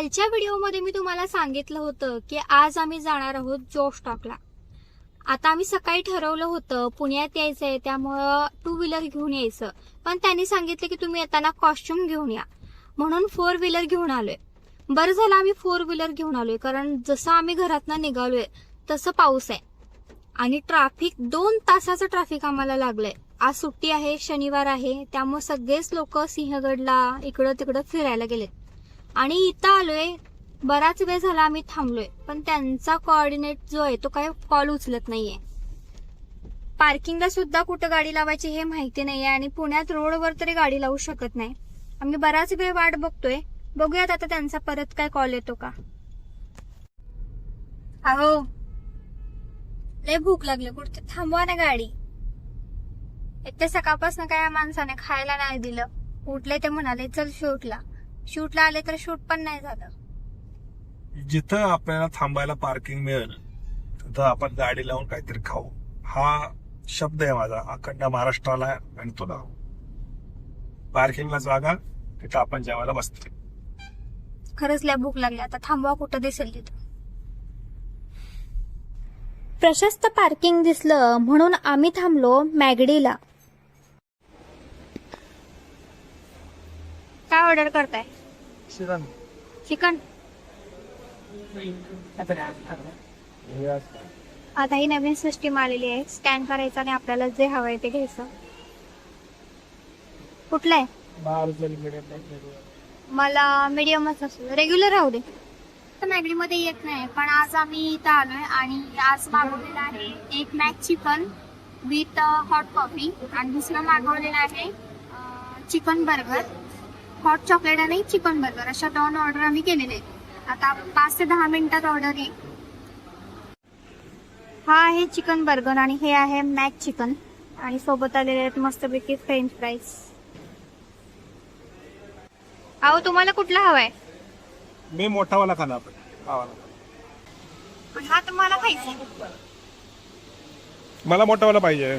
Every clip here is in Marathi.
कालच्या व्हिडिओमध्ये मी तुम्हाला सांगितलं होतं की आज आम्ही जाणार आहोत जोश टॉकला आता आम्ही सकाळी ठरवलं होतं पुण्यात यायचंय त्यामुळं टू व्हीलर घेऊन यायचं. पण त्यांनी सांगितलं की तुम्ही येताना कॉस्ट्युम घेऊन या. म्हणून फोर व्हीलर घेऊन आलोय. बरं झालं आम्ही फोर व्हीलर घेऊन आलोय कारण जसं आम्ही घरातनं निघालोय तसं पाऊस आहे. आणि ट्रॅफिक दोन तासाचं ट्रॅफिक आम्हाला लागलंय. आज सुट्टी आहे शनिवार आहे त्यामुळे सगळेच लोक सिंहगडला इकडं तिकडं फिरायला गेलेत. आणि इथं आलोय. बराच वेळ झाला आम्ही थांबलोय पण त्यांचा कोऑर्डिनेट जो आहे तो काय कॉल उचलत नाहीये. पार्किंगला सुद्धा कुठं गाडी लावायची हे माहिती नाहीये आणि पुण्यात रोडवर तरी गाडी लावू शकत नाही. आम्ही बराच वेळ वाट बघतोय. बघूयात आता त्यांचा परत काय कॉल येतो का. अहो लय भूक लागली कुठे थांबवा ना गाडी. एक तर सकाळपासून काय या माणसाने खायला नाही दिलं. उठले ते म्हणाले चल शेवटला शूटला आले तर शूट पण नाही झालं. जिथं आपल्याला थांबायला पार्किंग मिळेल तिथं आपण गाडी लावून काहीतरी खाऊ. हा शब्द आहे माझा अखंड महाराष्ट्राला आणि तुला पार्किंगला जागा तिथं आपण जेवायला बसतो खरंच लय भूक लागली आता थांबवा कुठं दिसेल तिथं. प्रशस्त पार्किंग दिसलं म्हणून आम्ही थांबलो मॅगडीला. काय ऑर्डर करताय? चिकन. आता ही नवीन सिस्टीम आलेली आहे. स्कॅन करायचं आणि आपल्याला जे हवंय ते घ्यायचं. कुठलं आहे? मला मीडियमच असू रेग्युलर राहू दे. तर मॅगडीमध्ये येत नाही पण आज आम्ही इथं आलोय आणि आज मागवलेलं आहे एक Mac chicken with hot coffee आणि दुसरं मागवलेलं आहे चिकन बर्गर हॉट चॉकलेट आणि चिकन बर्गर अशा दोन ऑर्डर आम्ही केलेले आहेत. आता पाच ते दहा मिनिटात ऑर्डर येईल. हा आहे चिकन बर्गर आणि हे आहे मॅक चिकन. आणि सोबत आलेले आहेत मस्तपैकी फ्रेंच फ्राईज अहो तुम्हाला कुठला हवाय? मी मोठावाला खाना आपण पण हा तुम्हाला खायचा मला मोठावाला पाहिजे.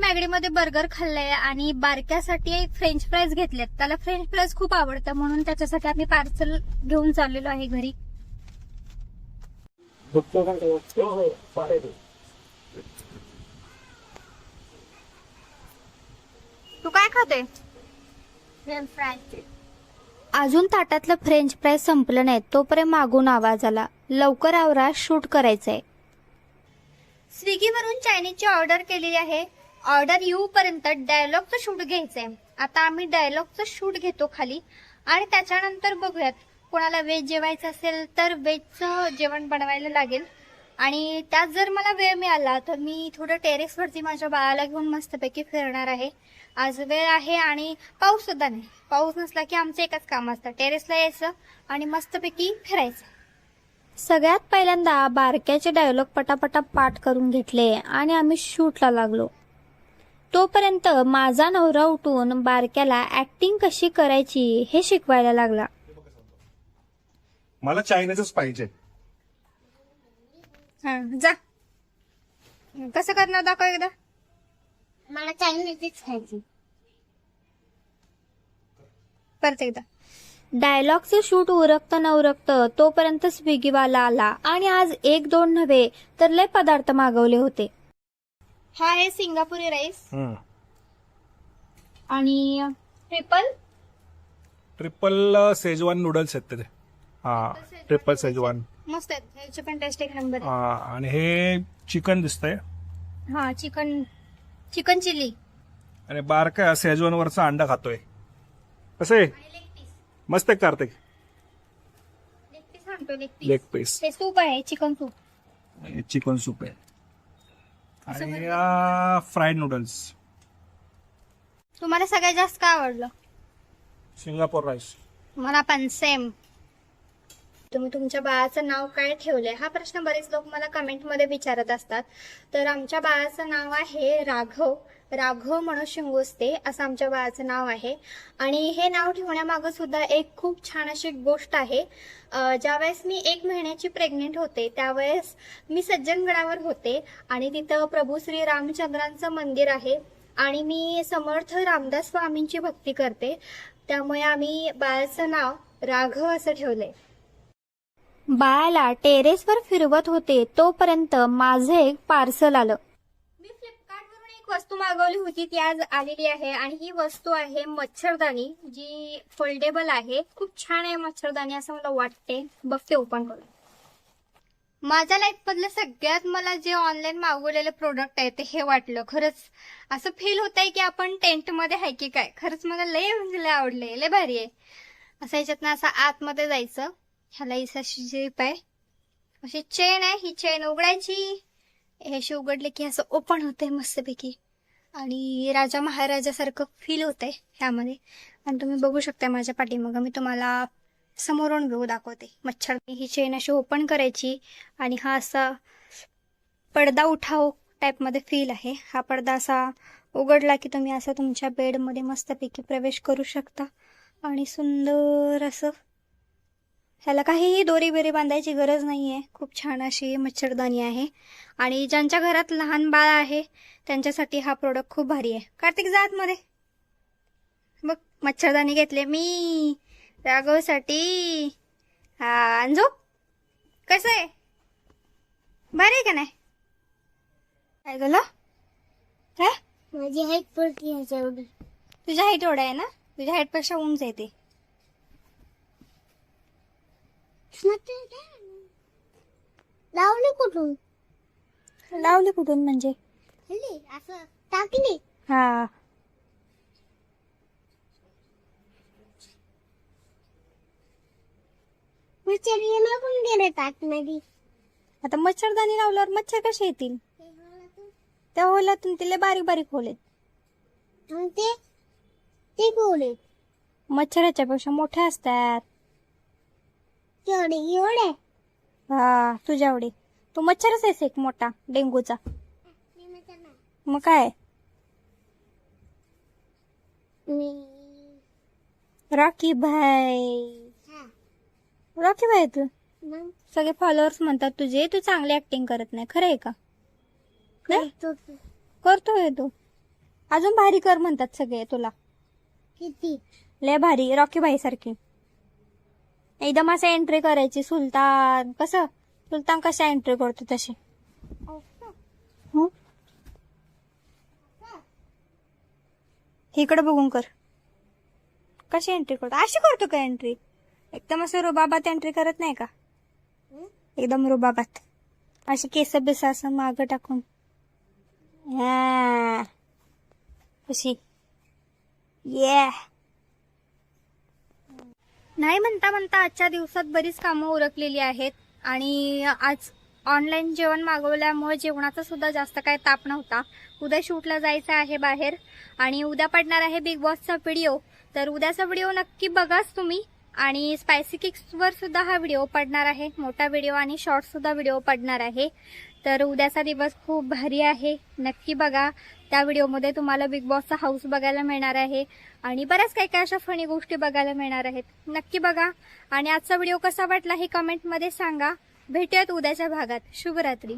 मॅगडीमध्ये बर्गर खाल्लंय आणि बारक्यासाठी फ्रेंच फ्राईज घेतलेत. त्याला फ्रेंच फ्राईज खूप आवडतं म्हणून त्याच्यासाठी आम्ही पार्सल घेऊन चाललेलो आहे घरी. तू काय खाते? French fries. अजून ताटातलं फ्रेंच फ्राय संपलं नाही तोपर्यंत मागून आवाज आला. लवकर आवरा शूट करायचंय. स्विगीवरून चायनीजची ऑर्डर केलेली आहे. ऑर्डर येऊपर्यंत डायलॉगचं शूट घ्यायचंय. आता आम्ही डायलॉगचं शूट घेतो खाली. आणि त्याच्यानंतर बघूयात कोणाला व्हेज जेवायचं असेल तर व्हेजचं जेवण बनवायला लागेल. आणि त्यात जर मला वेळ मिळाला तर मी थोडं टेरेसवरती माझ्या बाळाला घेऊन मस्तपैकी फिरणार आहे. आज वेळ आहे आणि पाऊस सुद्धा नाही. पाऊस नसला की आमचं एकच काम असतं टेरेसला यायचं आणि मस्तपैकी फिरायचं. सगळ्यात पहिल्यांदा बारक्याचे डायलॉग पटापटा पाठ करून घेतले आणि आम्ही शूटला लागलो. तोपर्यंत माझा नवरा उठून बारक्याला ऍक्टिंग कशी करायची हे शिकवायला लागला. मला चायनीजच पाहिजे. जा. कसं करणार दाखव एकदा. मला चायनीजच खायची. परत एकदा. डायलॉगचं शूट उरकतं न उरकतं तोपर्यंत स्विगीवाला आला. आणि आज एक दोन नव्हे तर लय पदार्थ मागवले होते. हा आहे सिंगापुरी राईस आणि ट्रिपल? ट्रिपल सेजवान नूडल्स आहेत ते हा ट्रिपल सेजवान मस्त आहेत. ह्याची पण टेस्ट एक नंबर हा, आणि हे चिकन दिसतंय. हा चिकन चिकन चिल्ली. आणि बारका सेजवान वरचा अंडा खातोय. कसं? आहे मस्त आहे कार्तिक. लेग पीस हे सूप आहे चिकन सूप चिकन सूप आहे. आणि फ्राईड नूडल्स तुम्हाला सगळ्यात जास्त काय आवडलं? सिंगापूर राईस मला पण सेम तुम्ही तुमच्या बाळाचं नाव काय ठेवलंय? हा प्रश्न बरेच लोक मला कमेंटमध्ये विचारत असतात. तर आमच्या बाळाचं नाव आहे राघव. राघव म्हणून शिंगोस्ते असं आमच्या बाळाचं नाव आहे. आणि हे नाव ठेवण्यामागं सुद्धा एक खूप छान अशी गोष्ट आहे. ज्यावेळेस मी एक महिन्याची प्रेग्नेंट होते त्यावेळेस मी सज्जनगडावर होते आणि तिथं प्रभू श्री रामचंद्रांचं मंदिर आहे. आणि मी समर्थ रामदास स्वामींची भक्ती करते. त्यामुळे आम्ही बाळाचं नाव राघव असं ठेवलंय. बाळाला टेरेसवर फिरवत होते तोपर्यंत माझं एक पार्सल आलं. मी फ्लिपकार्टवरून एक वस्तू मागवली होती ती आज आलेली आहे आणि ही वस्तू आहे मच्छरदाणी जी फोल्डेबल आहे. खूप छान आहे मच्छरदाणी असं मला वाटते. बघते ओपन करून. माझ्या लाईफ मधलं सगळ्यात मला जे ऑनलाईन मागवलेलं प्रोडक्ट आहे ते हे वाटलं. खरंच असं फील होत आहे की आपण टेंटमध्ये आहे की काय? खरंच मला लय म्हणजे लय आवडले लय भारी आहे. असं ह्याच्यातनं असं आतमध्ये जायचं. ह्याला इसा अशी जीप आहे अशी चेन आहे ही चेन उघडायची. हे अशी उघडले की असं ओपन होते मस्तपैकी. आणि राजा महाराजासारखं फील होतंय ह्यामध्ये. आणि तुम्ही बघू शकता माझ्या पाठीमागं. मी तुम्हाला समोरून घेऊ दाखवते. मच्छर ही चेन अशी ओपन करायची. आणि हा असा पडदा उठाव टाईपमध्ये फील आहे. हा पडदा असा उघडला की तुम्ही असं तुमच्या बेडमध्ये मस्तपैकी प्रवेश करू शकता. आणि सुंदर असं ह्याला काहीही दोरी बिरी बांधायची गरज नाही आहे खूप छान अशी मच्छरदाणी आहे. आणि ज्यांच्या घरात लहान बाळ आहे त्यांच्यासाठी हा प्रोडक्ट खूप भारी आहे. कार्तिक जा मध्ये बघ मच्छरदाणी घेतले. मी राघवसाठी हा झोप कसं आहे? भारी आहे का नाही? काय झालं काय माझी हाईट पडती ह्याच्या एवढी तुझ्या हाईट एवढा आहे ना? तुझ्या हाईटपेक्षा उंच आहे ते. लावले कुठून? लावले कुठून म्हणजे? असं टाकली? हा. मच्छर कोण गेले टाकणारी आता मच्छरदाणी लावल्यावर मच्छर कसे येतील? त्या होलातून तिले बारीक बारीक होले आणि ते ते कोण मच्छराच्या पेक्षा मोठे असतात. एवढे एवढे? हा तुझ्या एवढे. तू मच्छरच आहेस एक मोठा डेंगूचा. मग काय? मी रॉकी भाई. हा. रॉकी भाई तू? मग? सगळे फॉलोअर्स म्हणतात तुझे तू चांगली ऍक्टिंग करत नाही खरं आहे का? नाही? करतो की. करतोय तू. अजून भारी कर म्हणतात सगळे तुला. किती? लय भारी रॉकी भाई सारखी एकदम असं एंट्री करायची. सुलतान कसं? सुलतान कशा एंट्री करतो तशी? इकडे बघून कर. कशी एंट्री करतो? अशी करतो का एंट्री एकदम असं रुबाबात एंट्री करत नाही का? एकदम रुबाबात. असे केस बिस असं मागं टाकून. हा. अशी. ये नाही म्हणता म्हणता आजच्या दिवसात बरीच कामं उरकलेली आहेत आणि आज ऑनलाईन जेवण मागवल्यामुळे जेवणाचा सुद्धा जास्त काय ताप नव्हता. उद्या शूटला जायचं आहे बाहेर आणि उद्या पडणार आहे बिग बॉसचा व्हिडिओ तर उद्याचा व्हिडिओ नक्की बघाच तुम्ही आणि स्पायसी किक्सवर सुद्धा हा व्हिडिओ पडणार आहे. मोठा व्हिडिओ आणि शॉर्ट सुद्धा व्हिडिओ पडणार आहे. तर उद्याचा दिवस खूप भारी आहे. नक्की बघा. त्या व्हिडिओमध्ये तुम्हाला बिग बॉसचा हाऊस बघायला मिळणार आहे. आणि बऱ्याच काही काही अशा फनी गोष्टी बघायला मिळणार आहेत. नक्की बघा. आणि आजचा व्हिडिओ कसा वाटला हे कमेंटमध्ये सांगा. भेटूयात उद्याच्या भागात. शुभरात्री.